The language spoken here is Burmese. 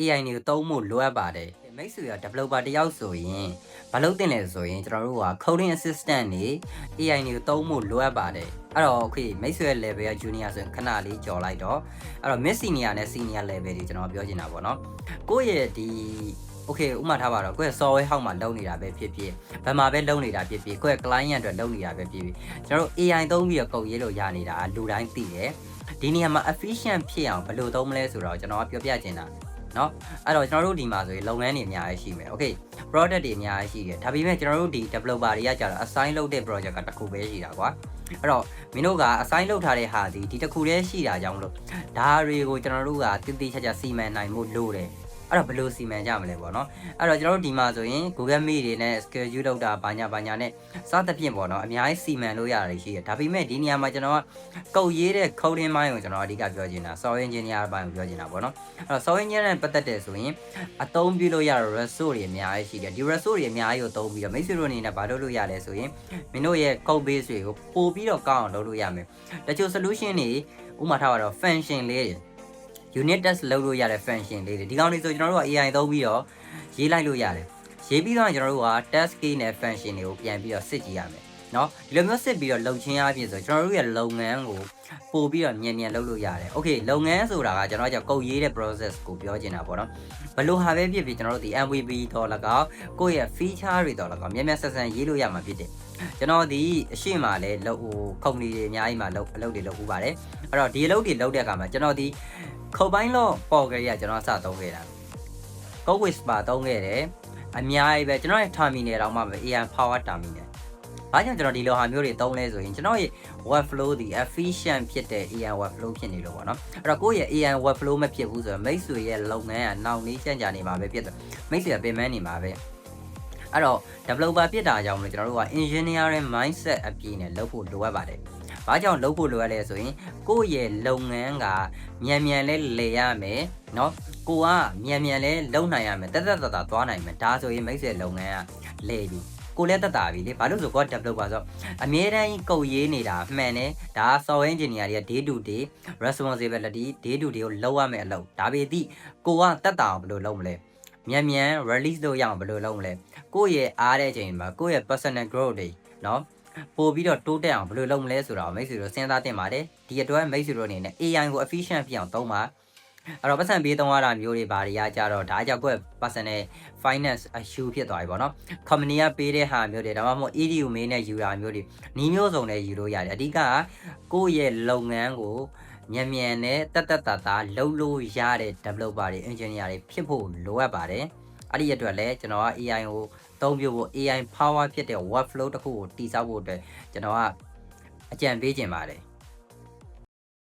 AI တွေကိုသုံးဖို့လိုအပ်ပါတယ်မိတ်ဆွေက developer တယောက်ဆိုရင်မလုပ်တင်လဲဆိုရင်ကျွန်တော်တို့က coding assistant တွေ AI တွေကိုသုံးဖို့လိုအပ်ပါတယ်အဲ့တော့ okay မိတ်ဆွေရဲ့ level က junior ဆိုရင်ခဏလေးကြော်လိုက်တော့အဲ့တော့ mid senior နဲ့ senior level တွေကျွန်တော်ပြောချင်တာပေါ့နော်ကိုယ့်ရဲ့ဒီ okay ဥပမာထားပါတော့ကိုယ့်ရဲ့ software ဟောက်မှာလုပ်နေတာပဲဖြစ်ဖြစ်ဘယ်မှာပဲလုပ်နေတာဖြစ်ဖြစ်ကိုယ့်ရဲ့ client အတွက်လုပ်နေတာပဲဖြစ်ဖြစ်ကျွန်တော်တို့ AI သုံးပြီးတော့ကုတ်ရေးလို့ရနေတာလူတိုင်းသိတယ်ဒီနေရာမှာ efficient ဖြစ်အောင်ဘယ်လိုသုံးမလဲဆိုတော့ကျွန်တော်ကပြောပြချင်တာ เนาะအဲ့တော့ကျွန်တော်တို့ဒီမှာဆိုရင်လုပ်ငန်းတွေအများကြီးရှိမယ် okay product တွေအများကြီးရှိတယ်ဒါပေမဲ့ကျွန်တော်တို့ဒီ developer တွေကကြာတော့ assign လုပ်တဲ့ project ကတစ်ခုပဲရှိတာကွာအဲ့တော့မင်းတို့က assign လုပ်ထားတဲ့ဟာဒီဒီတစ်ခုတည်းရှိတာကြောင့်မလို့ဒါတွေကိုကျွန်တော်တို့ကတိတိကျကျစီမံနိုင်မှုလိုတယ် အဲ့တော့ဘယ်လိုစီမံကြမလဲပေါ့နော်အဲ့တော့ကျွန်တော်တို့ဒီမှာဆိုရင် Google Meet တွေနဲ့ schedule လုပ်တာဘာညာဘာညာနဲ့စသဖြင့်ပေါ့နော်အများကြီးစီမံလို့ရတယ်ရှိတယ်ဒါပေမဲ့ဒီနေရာမှာကျွန်တော်ကကုတ်ရေးတဲ့ coding ဘိုင်းကိုကျွန်တော်အဓိကပြောချင်တာ software engineer ဘိုင်းကိုပြောချင်တာပေါ့နော်အဲ့တော့ software engineer နဲ့ပတ်သက်တယ်ဆိုရင်အသုံးပြုလို့ရတဲ့ resource တွေအများကြီးရှိတယ်ဒီ resource တွေအများကြီးကိုသုံးပြီးတော့မိတ်ဆွေတို့အနေနဲ့ဘာလုပ်လို့ရလဲဆိုရင်မင်းတို့ရဲ့ code base တွေကိုပို့ပြီးတော့ကောင်းအောင်လုပ်လို့ရမယ်တချို့ solution တွေဥပမာထားပါတော့ function လေးတွေ unit test လုပ်လို့ရတဲ့ function လေးတွေဒီကောင်လေးဆိုကျွန်တော်တို့က AI သုံးပြီးတော့ရေးလိုက်လို့ရတယ်ရေးပြီးတော့ကျွန်တော်တို့က test case နဲ့ function တွေကိုပြန်ပြီးတော့စစ်ကြည့်ရမယ် เนาะဒီလိုမျိုးစစ်ပြီးတော့လုပ်ချင်းအပြင်ဆိုကျွန်တော်တို့ရဲ့လုပ်ငန်းကိုပို့ပြီးတော့မြန်မြန်လုပ်လို့ရတယ်။ Okay လုပ်ငန်းဆိုတာကကျွန်တော်ကကြောက်ကုတ်ရေးတဲ့ process ကိုပြောချင်တာပေါ့နော်။ဘလို့ဟာပဲဖြစ်ဖြစ်ကျွန်တော်တို့ဒီ MVP တော့လကောက်ကိုယ့်ရဲ့ feature တွေတော့လကောက်မြန်မြန်ဆက်ဆန်ရေးလို့ရမှာဖြစ်တယ်။ကျွန်တော်ဒီအရှိမလဲလုပ်ဟို company တွေအများကြီးမှာလုပ်အလုပ်တွေလုပ်ဥပါတယ်။အဲ့တော့ဒီအလုပ်တွေလုပ်တဲ့အခါမှာကျွန်တော်ဒီခုတ်ပိုင်းလော့ပေါ်ကြရကျွန်တော်စသုံးခဲ့တာ။ Go Whisper သုံးခဲ့တယ်။အများကြီးပဲကျွန်တော်ရဲ့ terminal တောင်မှပဲ AI power terminal ။ ။ဘာကြောင့်ကျွန်တော်ဒီလိုဟာမျိုးတွေသုံးလဲဆိုရင်ကျွန်တော်ရဲ့ workflow ဒီ efficient ဖြစ်တဲ့ AI workflow ဖြစ်နေလို့ပေါ့နော်။အဲ့တော့ကိုယ့်ရဲ့ AI workflow မဖြစ်ဘူးဆိုတော့မိတ်ဆွေရဲ့လုပ်ငန်းကနှောင့်နှေးကြန့်ကြာနေမှာပဲဖြစ်တယ်။မိတ်ဆွေကပင်ပန်းနေမှာပဲ။အဲ့တော့ developer ဖြစ်တာကြောင့်လည်းကျွန်တော်တို့က engineering mindset အပြည့်နဲ့လုပ်ဖို့လိုအပ်ပါတယ်။ဘာကြောင့်လုပ်ဖို့လိုအပ်လဲဆိုရင်ကိုယ့်ရဲ့လုပ်ငန်းကမြန်မြန်လေးလေရမယ်နော်။ကိုကမြန်မြန်လေးလုပ်နိုင်ရမယ်တက်တက်တတသွားနိုင်မယ်ဒါဆိုရင်မိတ်ဆွေလုပ်ငန်းကလေပြီ။ ကိုလည်းတက်တာပြီလေဘာလို့ဆိုကိုက developer ဆိုအမြဲတမ်းကုတ်ရေးနေတာမှန်တယ်ဒါ software engineer တွေက day to day responsibility day to day ကိုလုပ်ရမယ်အလုပ်ဒါပေသည့်ကိုကတက်တာအောင်ဘယ်လိုလုပ်မလဲမြန်မြန် release လုပ်ရအောင်ဘယ်လိုလုပ်မလဲကိုယ့်ရဲ့အားတဲ့အချိန်မှာကိုယ့်ရဲ့ personal growth တွေเนาะပို့ပြီးတော့တိုးတက်အောင်ဘယ်လိုလုပ်မလဲဆိုတော့မိတ်ဆွေတို့စဉ်းစားတင်ပါတယ်ဒီအတွက်မိတ်ဆွေတို့အနေနဲ့ AI ကို efficient ဖြစ်အောင်သုံးပါ အဲ့တော့ပတ်စံပေးသုံးရတာမျိုးတွေဘာတွေကကြတော့ဒါကြောင့်ကိုယ့် personal finance issue ဖြစ်သွားပြီပေါ့နော် company ကပေးတဲ့ဟာမျိုးတွေဒါမှမဟုတ် EDU မင်းနဲ့ယူတာမျိုးတွေနီးမျိုးစုံနဲ့ယူလို့ရတယ်အဓိကကကိုယ့်ရဲ့လုပ်ငန်းကိုမြန်မြန်နဲ့တက်တက်တာတာလုပ်လို့ရတဲ့ developer တွေ engineer တွေဖြစ်ဖို့လိုအပ်ပါတယ်အဲ့ဒီအတွက်လည်းကျွန်တော်က AI ကိုသုံးပြဖို့ AI power ဖြစ်တဲ့ workflow တစ်ခုကိုတည်ဆောက်ဖို့အတွက်ကျွန်တော်ကအကြံပေးခြင်းပါတယ်